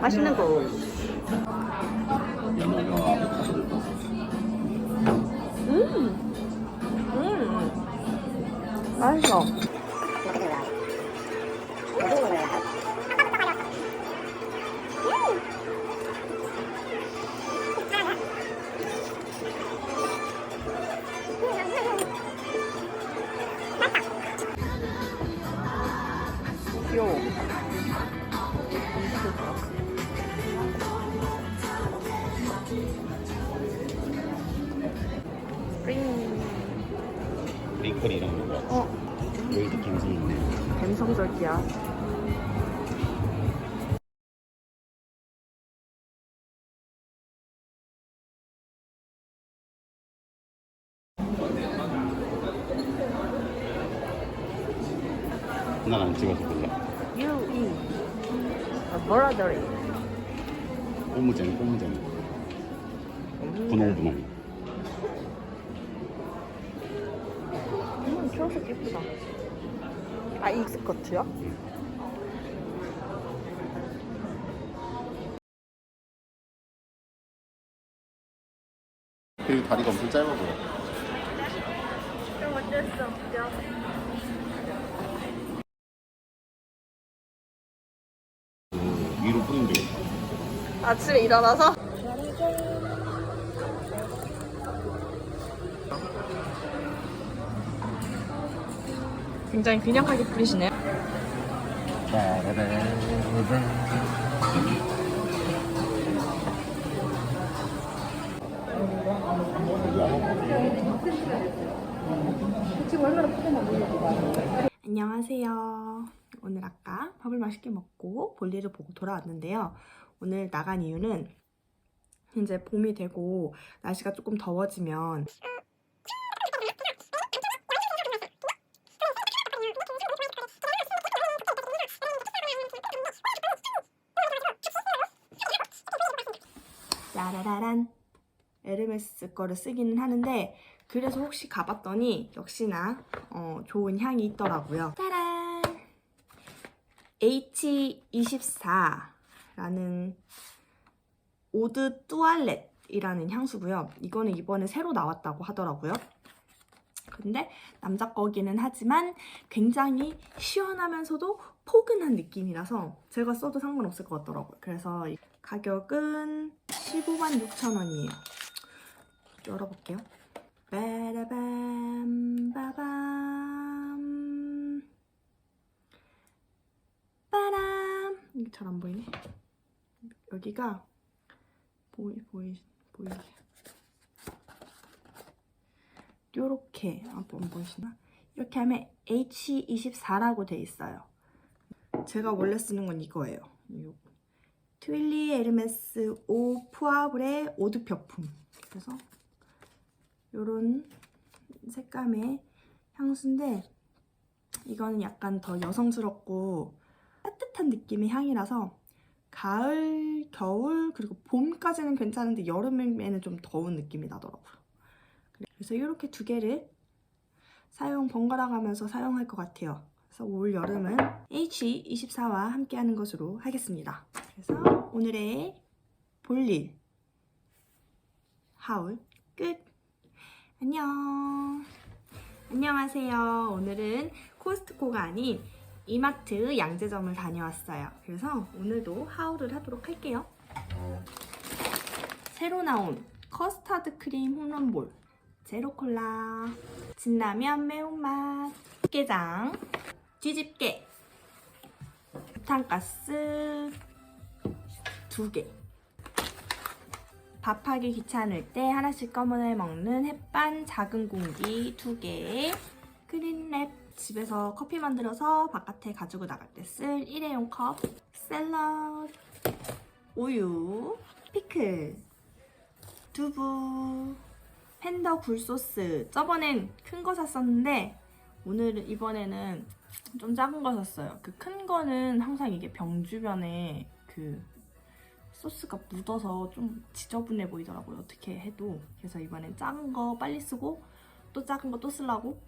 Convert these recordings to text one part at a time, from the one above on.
맛있는 거. 음. 음. 맛있어. 감성 있네. 감성적이야. 난안 찍어서 몰라. 유이. 버라더리. 꼬무쟁이, 꼬무쟁이. 분홍분홍. 음, 초록색 예쁘다. 아, 이 스커트요? 그리고 다리가 엄청 짧아 보여. 그럼 어쩔 수 없죠. 그 위로 뿌리면 되겠다. 아침에 일어나서? 굉장히 균형하게 뿌리시네요. 안녕하세요. 오늘 아까 밥을 맛있게 먹고 볼일을 보고 돌아왔는데요. 오늘 나간 이유는 이제 봄이 되고 날씨가 조금 더워지면 라라라란 에르메스 거를 쓰기는 하는데 그래서 혹시 가봤더니 역시나 어, 좋은 향이 있더라고요. 짜란! H24라는 오드 뚜알렛이라는 향수고요. 이거는 이번에 새로 나왔다고 하더라고요. 근데 남자 거기는 하지만 굉장히 시원하면서도 포근한 느낌이라서 제가 써도 상관없을 것 같더라고요. 그래서 이 가격은 15만 6천 원이에요. 열어볼게요. 빠라밤 빠밤 빠람 이게 잘 안 보이네. 여기가 보이 보이 보이게 요렇게 안 보이시나? 이렇게 하면 H24라고 돼 있어요. 제가 원래 쓰는 건 이거예요. 요 트윌리 에르메스 오 푸아브레 오드 펴품. 그래서 요런 색감의 향수인데 이거는 약간 더 여성스럽고 따뜻한 느낌의 향이라서 가을, 겨울 그리고 봄까지는 괜찮은데 여름에는 좀 더운 느낌이 나더라고요. 그래서 이렇게 두 개를 사용 번갈아 가면서 사용할 것 같아요. 그래서 올 여름은 H24와 함께하는 것으로 하겠습니다. 그래서 오늘의 볼일 하울 끝. 안녕. 안녕하세요. 오늘은 코스트코가 아닌 이마트 양재점을 다녀왔어요. 그래서 오늘도 하울을 하도록 할게요. 새로 나온 커스터드 크림 홈런볼 제로콜라 진라면 매운맛 깨장 뒤집개 부탄가스 두개. 밥하기 귀찮을 때 하나씩 꺼내 먹는 햇반 작은 공기 두 개, 크린랩 집에서 커피 만들어서 바깥에 가지고 나갈 때 쓸 일회용 컵, 샐러드, 우유, 피클, 두부, 팬더 굴소스. 저번엔 큰 거 샀었는데 오늘 이번에는 좀 작은 거 샀어요. 그 큰 거는 항상 이게 병 주변에 그 소스가 묻어서 좀 지저분해 보이더라고요. 어떻게 해도. 그래서 이번엔 작은 거 빨리 쓰고 또 작은 거 또 쓰려고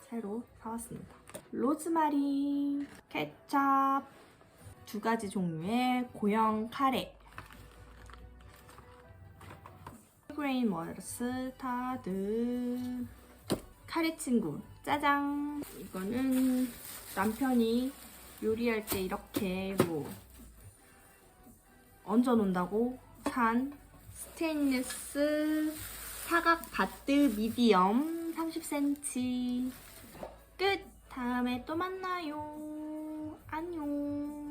새로 사왔습니다. 로즈마리, 케찹, 두 가지 종류의 고형 카레. 그레인 머스타드 카레 친구 짜장 이거는 남편이 요리할 때 이렇게 뭐 얹어 놓는다고? 산 스테인리스 사각 바트 미디엄 30cm 끝. 다음에 또 만나요. 안녕